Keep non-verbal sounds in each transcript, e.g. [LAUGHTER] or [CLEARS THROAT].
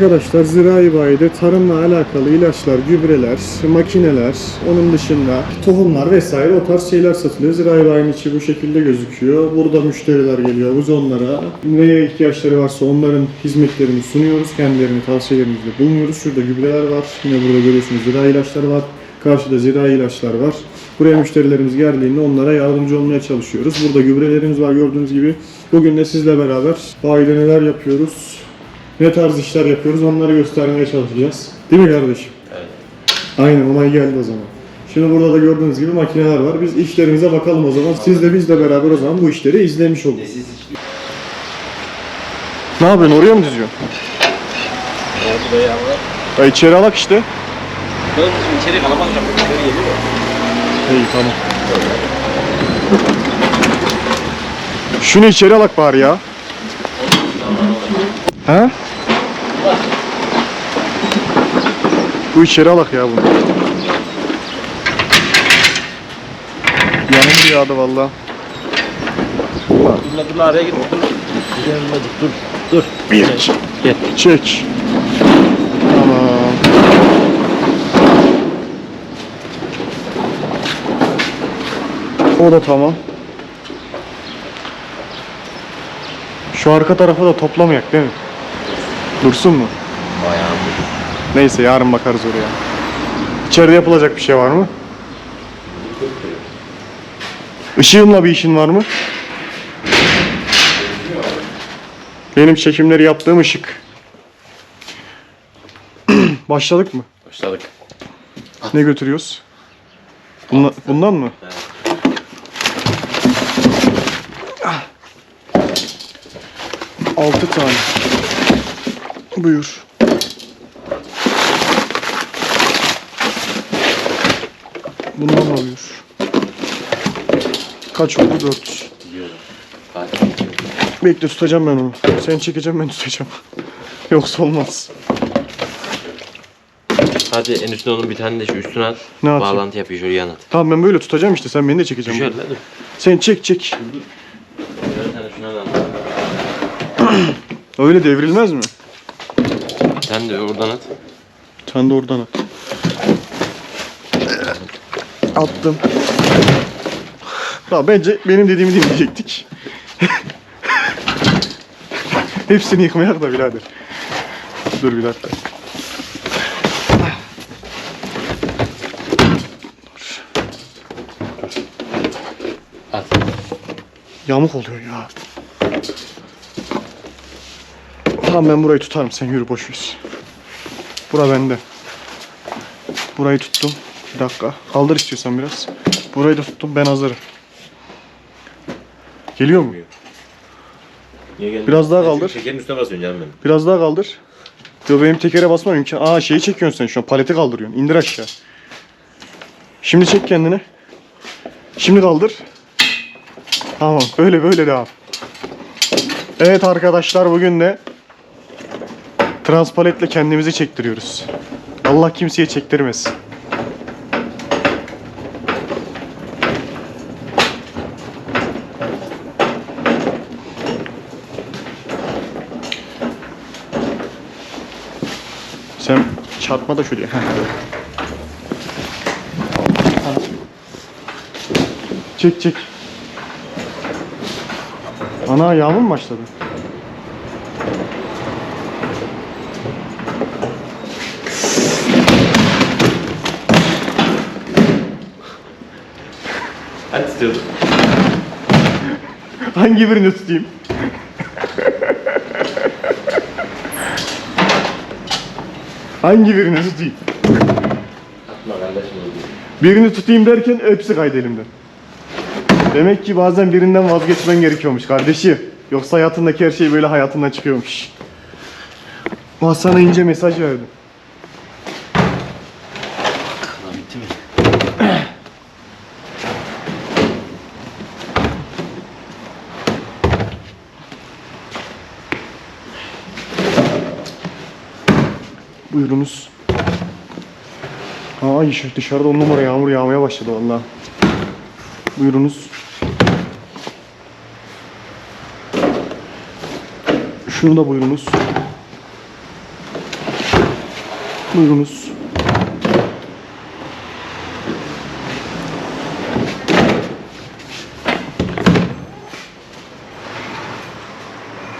Arkadaşlar zirai bayide tarımla alakalı ilaçlar, gübreler, makineler, onun dışında tohumlar vesaire o tarz şeyler satılıyor. Zirai bayinin içi bu şekilde gözüküyor. Burada müşteriler geliyor. Biz onlara neye ihtiyaçları varsa onların hizmetlerini sunuyoruz. Kendilerini tavsiyelerimizde bulunuyoruz. Şurada gübreler var. Yine burada görüyorsunuz zirai ilaçlar var. Karşıda zirai ilaçlar var. Buraya müşterilerimiz geldiğinde onlara yardımcı olmaya çalışıyoruz. Burada gübrelerimiz var gördüğünüz gibi. Bugün de sizle beraber bayide neler yapıyoruz, ne tarz işler yapıyoruz onları göstermeye çalışacağız. Değil mi kardeşim? Evet. Aynen olay geldi o zaman. Şimdi burada da gördüğünüz gibi makineler var. Biz işlerimize bakalım o zaman. Siz de bizle beraber o zaman bu işleri izlemiş olun. Ne yapıyorsun? Oraya mı diziyorsun? Orada yavrum. Ya içeri alak işte. Şimdi içeri kalabalık yapıp içeri geliyor. İyi tamam. Şunu içeri alak bari ya. He? Bu içeri alak ya bunu. Yanım yağdı valla. Dur dur araya git. Dur. Dur dur. Bir. Gel. Çek. Tamam. O da tamam. Şu arka tarafa da toplamayak değil mi? Dursun mu? Bayağı Neyse yarın bakarız oraya. İçeride yapılacak bir şey var mı? Işığınla bir işin var mı? Benim çekimleri yaptığım ışık. [CLEARS THROAT] Başladık mı? Başladık. Ne götürüyoruz? Bunla- bundan mı? Altı tane. Buyur. Bundan da buyur. Kaç oldu? Dört. Biliyorum. Bak. Bekle tutacağım ben onu. Sen çekeceğim ben tutacağım. [LAUGHS] Yoksa olmaz. Hadi en üstüne onun bir tane de şu üstüne at. Ne atayım? Bağlantı yapıyor şöyle yan at. Tamam ben böyle tutacağım işte sen beni de çekeceksin. Şöyle dur. Sen çek çek. Bir tane şuna da at. [CLEARS THROAT] Öyle devrilmez mi? Sen de oradan at. Sen de oradan at. Attım. Ya bence benim dediğimi dinleyecektik. Hepsini yıkmayak da birader. Dur bir dakika. At. Yamuk oluyor ya. Tamam ben burayı tutarım sen yürü boş ver. Bura bende. Burayı tuttum. Bir dakika. Kaldır istiyorsan biraz. Burayı da tuttum ben hazırım. Geliyor mu? Niye? Biraz daha kaldır. Şekerin üstüne basıyorsun canım benim. Biraz daha kaldır. Yo benim tekere basmam imkan. Aa şeyi çekiyorsun sen şu an. Paleti kaldırıyorsun. İndir aşağı. Şimdi çek kendini. Şimdi kaldır. Tamam. Böyle böyle devam. Evet arkadaşlar bugün de transpaletle kendimizi çektiriyoruz. Allah kimseye çektirmesin. Sen çarpma da şuraya. Çek çek. Ana yağmur mu başladı? Hadi istiyordum. Hangi birini tutayım? Hangi birini tutayım? Atma kardeşim. Birini tutayım derken hepsi kaydı elimden. Demek ki bazen birinden vazgeçmen gerekiyormuş kardeşi. Yoksa hayatındaki her şey böyle hayatından çıkıyormuş. Ama sana ince mesaj verdim. Lan bitti mi? Buyurunuz. Ay dışarıda on numara yağmur yağmaya başladı valla. Buyurunuz. Şunu da buyurunuz. Buyurunuz.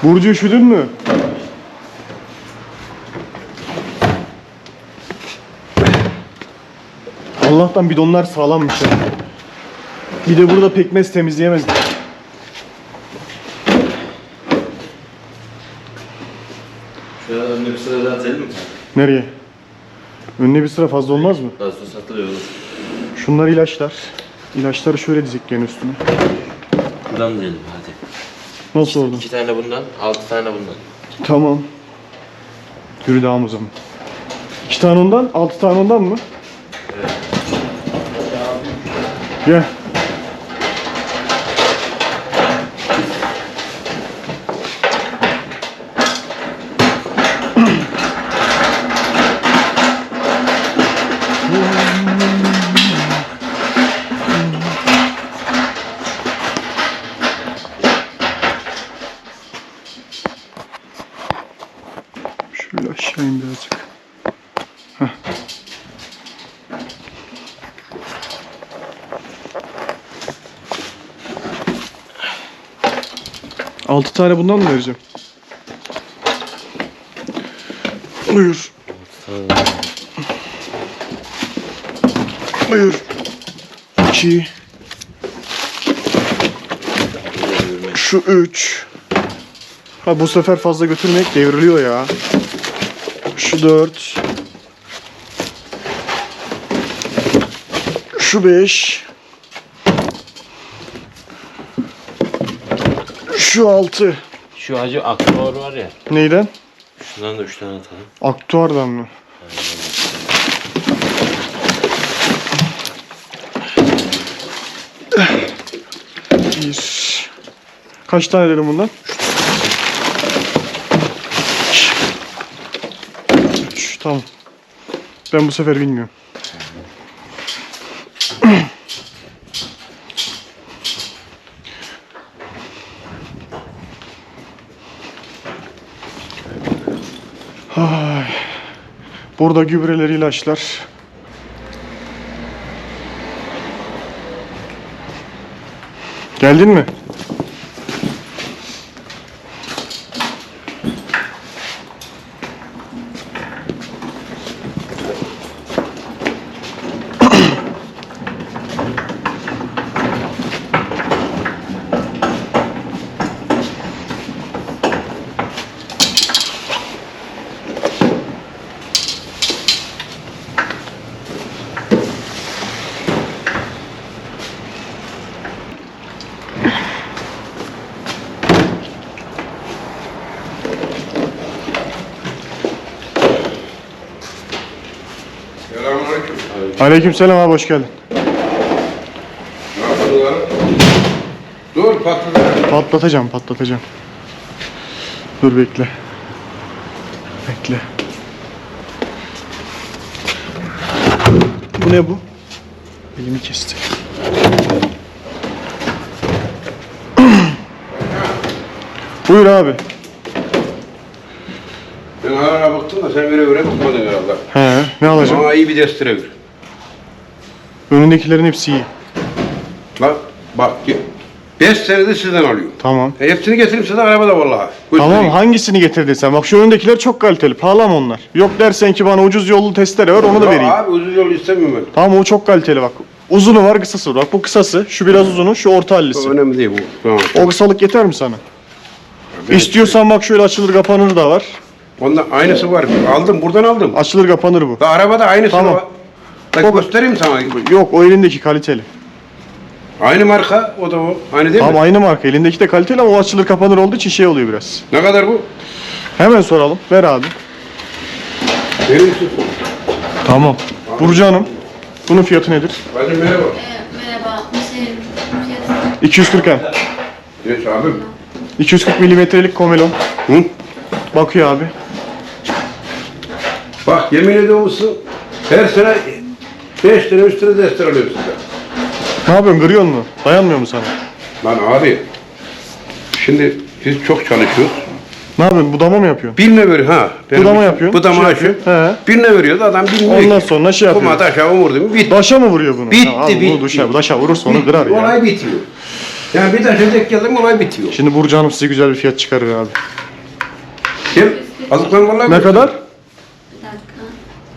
Burcu üşüdün mü? Allah'tan bidonlar sağlammış ya. Bir de burada pekmez temizleyemezdik. Şöyle önüne bir sıra daha atalım mı? Nereye? Önüne bir sıra fazla olmaz mı? Satılıyor olur. Şunlar ilaçlar. İlaçları şöyle diziklerin üstüne. Buradan diyelim hadi. Nasıl oldu? İki tane bundan, altı tane bundan. Tamam. Yürü devam o zaman. İki tane ondan, altı tane ondan mı? Evet. Gel. 6 tane bundan mı vereceğim? Buyur. Buyur. 2 Şu 3 Ha bu sefer fazla götürmek devriliyor ya. Şu 4 Şu 5 Şu altı. Şu hacı aktor var ya. Neyden? Şundan da üç tane atalım. Aktuardan mı? Bir. Kaç tane dedim bundan? Üç. Tamam. Ben bu sefer bilmiyorum. Ay. Burada gübreler, ilaçlar. Geldin mi? Aleykümselam abi hoş geldin. Nasılsınlar? Dur patladı. Patlatacağım, patlatacağım. Dur bekle. Bekle. Bu ne bu? Elimi kesti. [CLEARS THROAT] Buyur abi. Ben ara baktım da sen vere vere tutmadın herhalde. He, ne alacağım? Bana iyi bir destere ver. Önündekilerin hepsi iyi. Bak bak. 5 senedir sizden alıyorum. Tamam. E, hepsini getireyim size arabada vallahi. Tamam Göstereyim. hangisini getirdin sen? Bak şu önündekiler çok kaliteli. Pahalı ama onlar. Yok dersen ki bana ucuz yollu testere ver onu da vereyim. Abi uzun yol istemiyorum ben. Tamam o çok kaliteli bak. Uzunu var kısası var. Bak bu kısası. Şu biraz uzunu şu orta O hallisi. önemli değil bu. Tamam. O kısalık yeter mi sana? Ben- İstiyorsan bak şöyle açılır kapanır da var. Ondan aynısı var. Aldım buradan aldım. Açılır kapanır bu. Da arabada aynısı Tamam. var. Bak O- göstereyim sana. Yok o elindeki kaliteli. Aynı marka o da o. Aynı değil Tamam mi? aynı marka. Elindeki de kaliteli ama o açılır kapanır olduğu için şey oluyor biraz. Ne kadar bu? Hemen soralım. Ver abi. Verir misin? Tamam. Burcu Hanım. Bunun fiyatı nedir? Hadi merhaba. Merhaba. Şey, fiyatı 240 hem. Yes abim. 240 milimetrelik komelon. Hı? Bakıyor abi. Bak yemin ediyor musun? Her sene 5 tane 3 tane destek alıyorum size. Ne yapıyorsun? Kırıyor mu? Dayanmıyor mu sana? Lan abi şimdi biz çok çalışıyoruz. Ne yapıyorsun? Budama mı yapıyorsun? Birine veriyor ha. Benim Budama yapıyorsun, Budama şey aşı. yapıyorsun, he. Birine veriyordu adam bilmiyor Ondan ki. sonra şey yapıyor. Kuma aşağı vurdu mu bitti. Daşa mı vuruyor bunu? Bitti, Ha, abi, bitti. Bu daşa, daşa vurursa onu kırar ya. Olay bitiyor. Yani bir taşa tek geldim olay bitiyor. Şimdi Burcu Hanım size güzel bir fiyat çıkarır abi. Kim? Azıklan vallahi. Ne kadar? Bir dakika.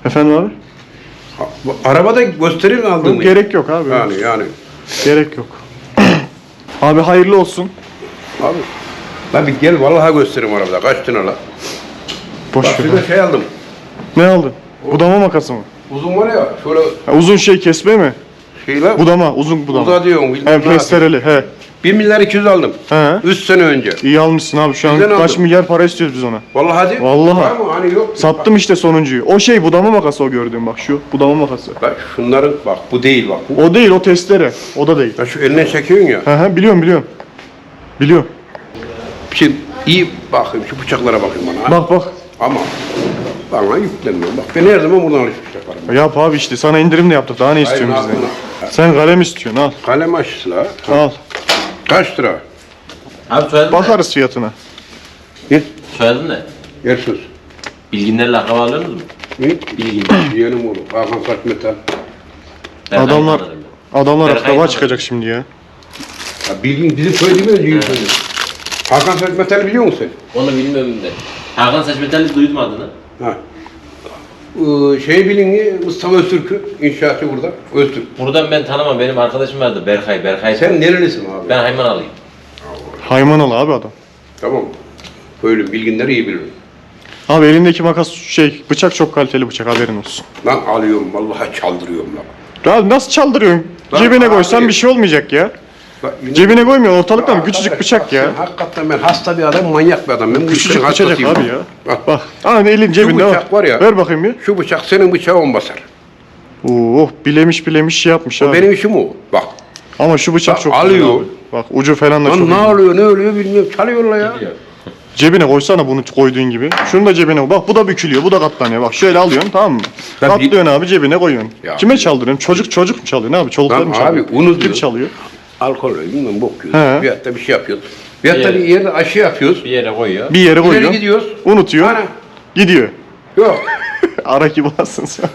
Efendim abi? Arabada göstereyim mi aldığımı? Gerek yok abi. Yani yani. Gerek yok. [CLEARS THROAT] abi hayırlı olsun. Abi. Lan bir gel vallahi göstereyim arabada. Kaç tane la? Boş Bak ver. şurada şey aldım. Ne aldın? Budama makası mı? Uzun var ya şöyle Ha, uzun şey kesme mi? şey la. Budama, uzun budama. Uza diyorum. bilmem He, ne yapayım. testereli. He. 1 milyar 200 aldım. He. 3 sene önce. İyi almışsın abi. Şu an Güzel kaç aldım. milyar para istiyoruz biz ona. Vallahi hadi. Vallahi. Var mı? Hani yok. Sattım işte sonuncuyu. O şey budama makası o gördüğüm bak şu. Budama makası. Bak şunların bak bu değil bak. Bu. O değil o testere. O da değil. Ya şu eline çekiyorsun ya. He he biliyorum biliyorum. Biliyorum. Şimdi iyi bakayım şu bıçaklara bakayım bana. Bak bak. Ama bana yüklenmiyor. Bak ben her zaman buradan alışveriş yaparım. Yap abi işte sana indirim de yaptık. Daha ne istiyorsun Hayır, bizden? ne Sen kalem istiyorsun al. Kalem aşısı la. Al. Kaç lira? Abi soyadın ne? Bakarız fiyatına. Ne? Soyadın ne? Yersöz. Bilginlerle akrabalığınız mı? Ne? Bilgin. Yeğenim oğlum. Hakan Kaç Metal. Ben Adamlar adamlar Ben akraba çıkacak şimdi ya. Ya bildiğin bizim söylediğimiz evet. söyledi. Hakan Kaç Metal biliyor musun Onu bilmiyorum de. Hakan Saçmetel'i duydum adını. sen? Ha. Ee, şey bilin mi? Mustafa Öztürk'ü inşaatçı burada. Öztürk. Buradan ben tanımam. Benim arkadaşım vardı Berkay. Berkay. Sen nerelisin abi? Ben Hayman alayım. Haymanalı abi adam. Tamam. Böyle bilginleri iyi bilirim. Abi elindeki makas şey bıçak çok kaliteli bıçak haberin olsun. Lan alıyorum vallahi çaldırıyorum lan. Ya nasıl çaldırıyorsun? Lan Cebine abi. koysan bir şey olmayacak ya. Bak, Cebine koymuyor ortalıkta mı? Ya Küçücük bıçak ya. Hakikaten ben hasta bir adam, manyak bir adam. Ben bu Küçücük işlerin bıçacak hastasıyım. abi ya. Bak, Bak. Hani elin cebinde bıçak var ya. Ver bakayım bir. Şu bıçak senin bıçağı on basar. Oo, bilemiş bilemiş şey yapmış O abi. benim işim o. Bak. Ama şu bıçak Bak, çok alıyor. abi. Bak ucu falan da çok Lan ne iyi. oluyor ne oluyor bilmiyorum. Çalıyorlar ya. Cebine koysana bunu koyduğun gibi. Şunu da cebine koy. Bak bu da bükülüyor. Bu da katlanıyor. Bak şöyle alıyorsun tamam mı? Bir- Katlıyorsun abi cebine koyuyorsun. Ya Kime çaldırıyorsun? Çocuk çocuk mu çalıyor? Ne abi? Çoluklar Lan mı abi, çalıyor? unu Kim diyor. çalıyor? Alkol bilmem bok He. yiyoruz. Bir hatta bir şey yapıyoruz. Bir hatta Bir- bir yerde aşı yapıyoruz. Bir yere koyuyor. Bir yere İleri koyuyor. gidiyoruz. Unutuyor. Ana. Gidiyor. Yok. [LAUGHS] Ara gibi alsın sen.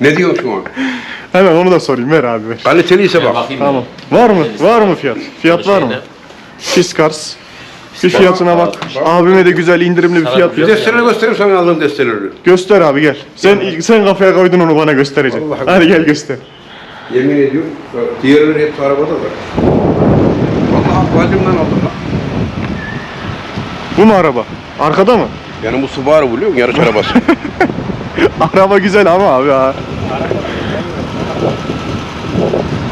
ne diyorsun şu an? Hemen onu da sorayım. Ver abi ver. Kaliteliyse bak. bakayım. Tamam. Var mı? Var mı fiyat? Fiyat var mı? Fiskars. Bir fiyatına bak. Abime de güzel indirimli bir fiyat bir yap. Desteleri göstereyim sana aldığım desteleri. Göster abi gel. Sen sen kafaya koydun onu bana göstereceksin. Vallahi Hadi gel göster. Yemin ediyorum. Diğerleri hepsi arabada da. Vallahi bacımdan aldım lan. Bu mu araba? Arkada mı? Yani bu Subaru biliyor musun? Yarış arabası. [LAUGHS] Araba güzel ama abi ha.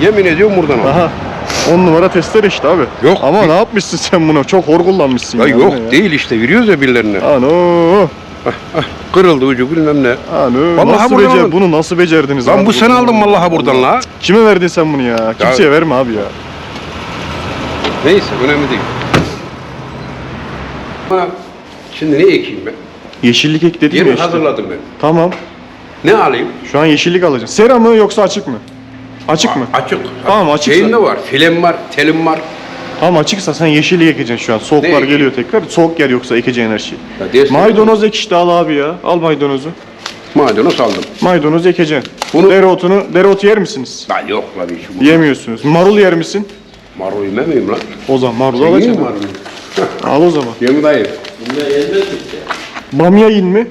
Yemin ediyorum buradan aldım. Aha. 10 numara tester işte abi. Yok. Ama ne yapmışsın sen bunu? Çok hor kullanmışsın Ya yok ya? değil işte veriyoruz ya birilerine. Ano. Kırıldı ucu bilmem ne. Ano. Vallahi nasıl buradan becer aldım. bunu nasıl becerdiniz Lan abi? bu sene aldım vallahi buradan la. Kime verdin sen bunu ya? Kimseye verme abi ya. Neyse önemli değil. Bana şimdi ne ekeyim ben? Yeşillik ek dedim ya işte. hazırladım ben. Tamam. Ne alayım? Şu an yeşillik alacaksın. Sera mı yoksa açık mı? Açık mı? Açık. Tamam, açıksa. Şeyim de var. Filem var, telim var. Tamam açıksa sen yeşillik ekeceksin şu an. Soğuklar Ne ekeyim? geliyor tekrar. Soğuk gel yoksa ekeceğin her şey. Ya dersin- Maydanoz ek işte al abi ya. Al maydanozu. Maydanoz aldım. Maydanoz ekeceksin. Bunu- Dereotunu, dereotu yer misiniz? Lan yok lan işi bu. Yemiyorsunuz. Marul yer misin? Marul yemem miyim lan? O zaman marul Yiyeyim alacaksın. marul. [LAUGHS] Al o zaman. Yemi dayı. Mi? Bamya yiyin mi?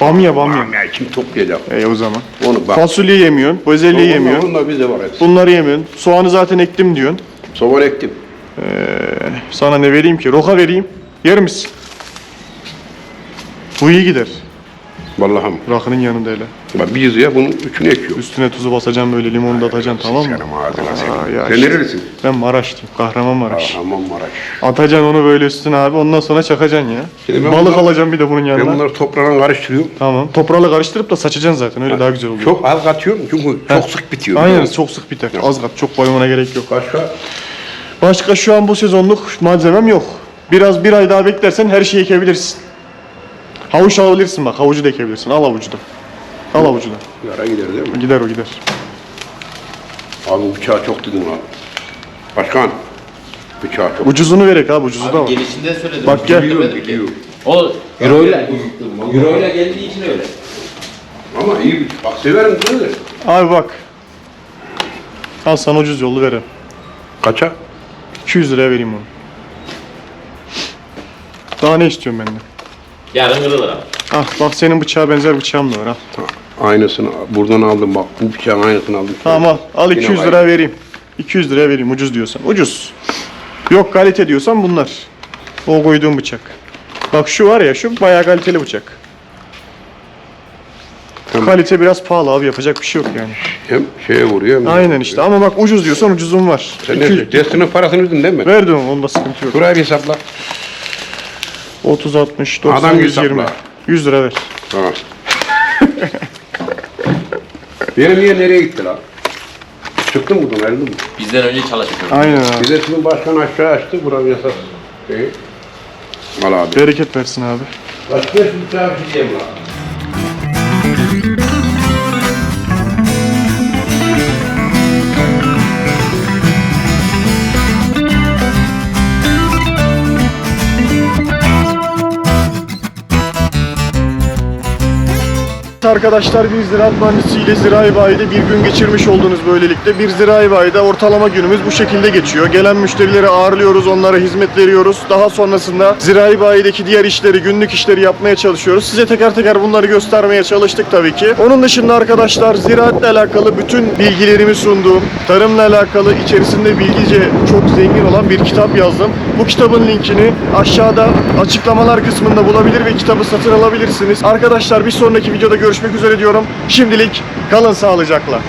Bamya bamya. Tamam ya kim toplayacak? E o zaman. Onu bak. Fasulye yemiyorsun, bezelye yemiyorsun. Onlar bizde var hepsi. Bunları yemiyorsun. Soğanı zaten ektim diyorsun. Soğan ektim. Sana ne vereyim ki? Roka vereyim. Yer misin? Bu iyi gider. Vallahi mi? Rakının yanında hele. Bak biz ya bunun üçünü ekiyoruz. Üstüne tuzu basacaksın böyle limonu da atacaksın tamam mı? Senin ağzına senin. ya Sen işte. nerelisin? Ben Maraşlıyım. Kahramanmaraş. Aman Maraş. Atacaksın onu böyle üstüne abi ondan sonra çakacaksın ya. Şimdi ben Balık bunlar- alacaksın bir de bunun Ben yanına. bunları toprağına karıştırıyorum. Tamam. Toprağla karıştırıp da saçacaksın zaten öyle daha güzel oluyor. Çok az katıyorum çünkü çok sık bitiyor. Aynen çok sık biter. Az kat çok koymana gerek yok. Başka? Başka şu an bu sezonluk malzemem yok. Biraz bir ay daha beklersen her şeyi ekebilirsin. Havuç alabilirsin bak havucu da ekebilirsin. Al havucu da. Al havucu da. Yara gider değil mi? Gider o gider. Abi bıçağı çok dedim lan. Başkan. Bıçağı çok. Ucuzunu verek abi ucuzu da var. Gelişinden söyledim. Bak gel. Biliyorum, biliyorum. O Euro'yla Euro'yla geldiği için öyle. Ama iyi bir Bak severim kızı. Abi bak. Al sana ucuz yolu vereyim. Kaça? 200 liraya vereyim onu. Daha ne istiyorsun benden? Yarın kırılır ama. Ah bak senin bıçağa benzer bıçağım da var al. Aynısını buradan aldım bak. Bu bıçağın aynısını aldım. Tamam al. Al Yine 200 var. liraya vereyim. 200 liraya vereyim ucuz diyorsan. Ucuz. Yok kalite diyorsan bunlar. O koyduğum bıçak. Bak şu var ya şu bayağı kaliteli bıçak. Tamam. Kalite biraz pahalı abi yapacak bir şey yok yani. Hem şeye vuruyor hem... Aynen işte ama bak ucuz diyorsan ucuzum var. Sen ne 200 diyorsun? Destinin parasını ödedin değil mi? Verdim onda sıkıntı yok. Şuraya bir hesapla. 30 60 90 Adam 120. hesapla. 100 lira ver. Tamam. Benim niye nereye gitti lan? Çıktı mı buradan ayrıldı mı? Bizden önce çalışıyor. Aynen abi. De sizin başkan aşağı açtı. Buranın yasası. Şey. Al abi. Bereket versin abi. Başka bir tane bir diyeyim lan. Arkadaşlar bir ziraat mühendisiyle zirai bayide bir gün geçirmiş oldunuz böylelikle. Bir zirai bayide ortalama günümüz bu şekilde geçiyor. Gelen müşterileri ağırlıyoruz, onlara hizmet veriyoruz. Daha sonrasında zirai bayideki diğer işleri, günlük işleri yapmaya çalışıyoruz. Size teker teker bunları göstermeye çalıştık tabii ki. Onun dışında arkadaşlar ziraatle alakalı bütün bilgilerimi sunduğum, tarımla alakalı içerisinde bilgice çok zengin olan bir kitap yazdım. Bu kitabın linkini aşağıda açıklamalar kısmında bulabilir ve kitabı satın alabilirsiniz. Arkadaşlar bir sonraki videoda görüşmek üzere diyorum. Şimdilik kalın sağlıcakla.